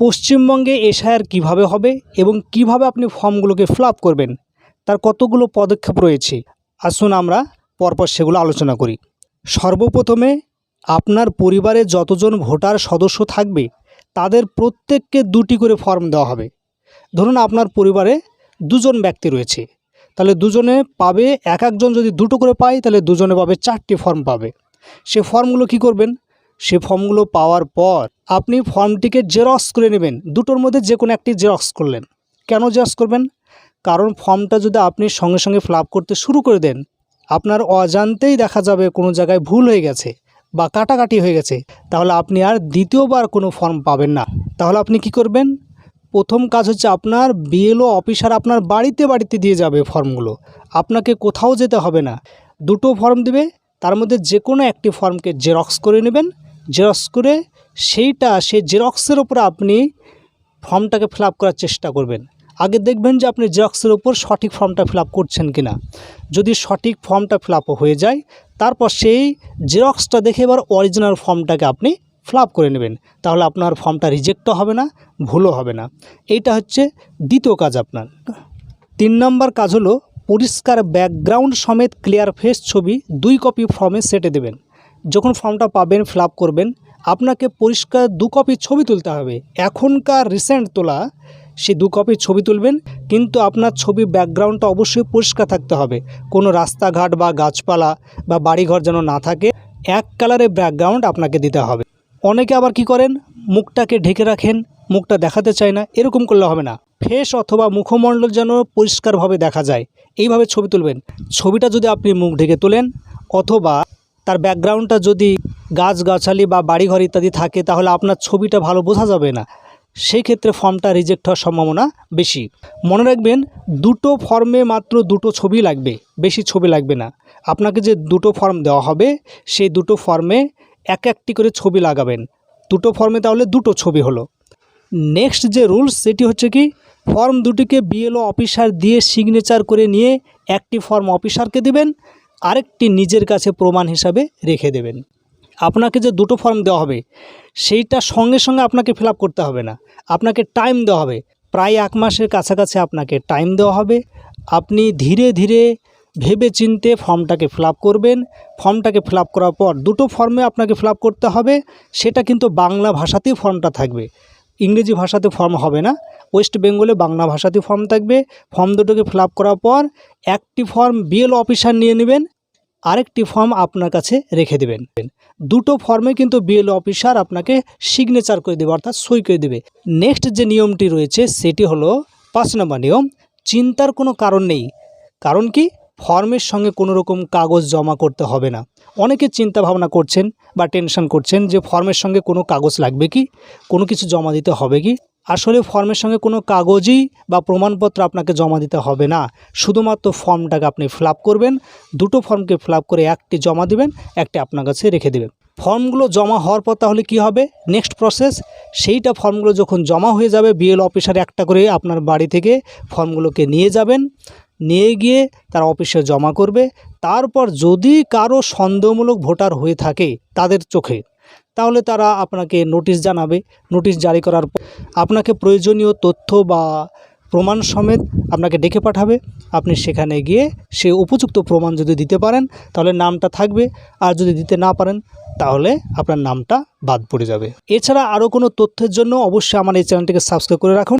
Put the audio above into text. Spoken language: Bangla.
পশ্চিমবঙ্গে এসআইআর কীভাবে হবে এবং কীভাবে আপনি ফর্মগুলোকে ফিল করবেন, তার কতগুলো পদক্ষেপ রয়েছে, আসুন আমরা পরপর সেগুলো আলোচনা করি। সর্বপ্রথমে, আপনার পরিবারে যতজন ভোটার সদস্য থাকবে, তাদের প্রত্যেককে দুটি করে ফর্ম দেওয়া হবে। ধরুন আপনার পরিবারে দুজন ব্যক্তি রয়েছে, তাহলে দুজনে পাবে, এক একজন যদি দুটো করে পায়, তাহলে দুজনে পাবে চারটি ফর্ম পাবে। সে ফর্মগুলো কি করবেন? সে ফর্মগুলো পাওয়ার পর আপনি ফর্মটিকে জেরক্স করে নেবেন। দুটোর মধ্যে যে কোনো একটি জেরক্স করলেন। কেন জেরক্স করবেন? কারণ ফর্মটা যদি আপনি সঙ্গে সঙ্গে ফিল করতে শুরু করে দেন, আপনার অজান্তেই দেখা যাবে কোনো জায়গায় ভুল হয়ে গেছে বা কাটাকাটি হয়ে গেছে। তাহলে আপনি আর দ্বিতীয়বার কোনো ফর্ম পাবেন না। তাহলে আপনি কি করবেন? প্রথম কাজ হচ্ছে আপনার বিএলও অফিসার আপনার বাড়িতে বাড়িতে দিয়ে যাবে ফর্মগুলো। আপনাকে কোথাও যেতে হবে না। দুটো ফর্ম দিবে, তার মধ্যে যে কোনো একটি ফর্মকে জেরক্স করে নেবেন। জেরক্স করে সেইটা, সেই জেরক্সের ওপরে আপনি ফর্মটাকে ফিল করার চেষ্টা করবেন। আগে দেখবেন যে আপনি জেরক্সের ওপর সঠিক ফর্মটা ফিল করছেন কি না যদি সঠিক ফর্মটা ফিল হয়ে যায়, তারপর সেই জেরক্সটা দেখে এবার অরিজিনাল ফর্মটাকে আপনি ফিল করে নেবেন। তাহলে আপনার ফর্মটা রিজেক্টও হবে না, ভুলও হবে না। এইটা হচ্ছে দ্বিতীয় কাজ আপনার। তিন নম্বর কাজ হলো পরিষ্কার ব্যাকগ্রাউন্ড সমেত ক্লিয়ার ফেস ছবি দুই কপি ফর্মে সেটে দেবেন। যখন ফর্মটা পাবেন, ফিল করবেন, আপনাকে পরিষ্কার দু কপি ছবি তুলতে হবে। এখনকার রিসেন্ট তোলা, সেই দু কপি ছবি তুলবেন, কিন্তু আপনার ছবি ব্যাকগ্রাউন্ডটা অবশ্যই পরিষ্কার থাকতে হবে। কোনো রাস্তাঘাট বা গাছপালা বা বাড়িঘর যেন না থাকে, এক কালারের ব্যাকগ্রাউন্ড আপনাকে দিতে হবে। অনেকে আবার কি করেন? মুখটাকে ঢেকে রাখেন, মুখটা দেখাতে চায় না, এরকম করলে হবে না। ফেস অথবা মুখমণ্ডল যেন পরিষ্কারভাবে দেখা যায়, এইভাবে ছবি তুলবেন। ছবিটা যদি আপনি মুখ ঢেকে তোলেন, অথবা তার ব্যাকগ্রাউন্ডটা যদি গাছগাছালি বা বাড়িঘর ইত্যাদি থাকে, তাহলে আপনার ছবিটা ভালো বোঝা যাবে না। সেই ক্ষেত্রে ফর্মটা রিজেক্ট হওয়ার সম্ভাবনা বেশি। মনে রাখবেন, দুটো ফর্মে মাত্র দুটো ছবি লাগবে, বেশি ছবি লাগবে না। আপনাকে যে দুটো ফর্ম দেওয়া হবে, সেই দুটো ফর্মে এক একটি করে ছবি লাগাবেন। দুটো ফর্মে তাহলে দুটো ছবি হলো। নেক্সট যে রুলস, সেটি হচ্ছে কি, ফর্ম দুটিকে বিএলও অফিসার দিয়ে সিগনেচার করে নিয়ে একটি ফর্ম অফিসারকে দেবেন আরেকটি নিজের কাছে প্রমাণ হিসাবে রেখে দেবেন। আপনাকে যে দুটো ফর্ম দেওয়া হবে, সেইটা সঙ্গে সঙ্গে আপনাকে ফিল করতে হবে না। আপনাকে টাইম দেওয়া হবে। প্রায় এক মাসের কাছাকাছি আপনাকে টাইম দেওয়া হবে। আপনি ধীরে ধীরে ভেবে চিনতে ফর্মটাকে ফিল করবেন। ফর্মটাকে ফিল করার পর দুটো ফর্মে আপনাকে ফিল করতে হবে। সেটা কিন্তু বাংলা ভাষাতেই ফর্মটা থাকবে। ইংরেজি ভাষাতে ফর্ম হবে না। ওয়েস্ট বেঙ্গলে বাংলা ভাষাতে ফর্ম থাকবে। ফর্ম দুটোকে ফিল করার পর একটি ফর্ম বিএল অফিসার নিয়ে নেবেন, আরেকটি ফর্ম আপনার কাছে রেখে দেবেন। দুটো ফর্মে কিন্তু বিএল অফিসার আপনাকে সিগনেচার করে দেবে, অর্থাৎ সই করে দেবে। নেক্সট যে নিয়মটি রয়েছে, সেটি হলো, পাঁচ নম্বর নিয়ম, চিন্তার কোনো কারণ নেই। কারণ কি? ফর্মের সঙ্গে কোনো রকম কাগজ জমা করতে হবে না। অনেকে চিন্তা ভাবনা করছেন বা টেনশন করছেন যে ফর্মের সঙ্গে কোনো কাগজ লাগবে কি? কোনো কিছু জমা দিতে হবে কি? আসলে ফর্মের সঙ্গে কোনো কাগজই বা প্রমাণপত্র আপনাকে জমা দিতে হবে না। শুধুমাত্র ফর্মটাকে আপনি ফিল করবেন, দুটো ফর্মকে ফিল করে একটি জমা দিবেন, একটি আপনার কাছে রেখে দেবেন। ফর্মগুলো জমা হওয়ার পর তাহলে কি হবে? নেক্সট প্রসেস, সেইটা ফর্মগুলো যখন জমা হয়ে যাবে, বিএল অফিসার একটা করে আপনার বাড়ি থেকে ফর্মগুলোকে নিয়ে যাবেন। নিয়ে গিয়ে তার অফিসে জমা করবে। তারপর যদি কারও সন্দেহমূলক ভোটার হয়ে থাকে তাদের চোখে, তাহলে তারা আপনাকে নোটিশ জানাবে। নোটিশ জারি করার আপনাকে প্রয়োজনীয় তথ্য বা প্রমাণ সমেত আপনাকে ডেকে পাঠাবে। আপনি সেখানে গিয়ে সে উপযুক্ত প্রমাণ যদি দিতে পারেন, তাহলে নামটা থাকবে। আর যদি দিতে না পারেন, তাহলে আপনার নামটা বাদ পড়ে যাবে। এছাড়া আরও কোনো তথ্যের জন্য অবশ্যই আমার এই চ্যানেলটিকে সাবস্ক্রাইব করে রাখুন।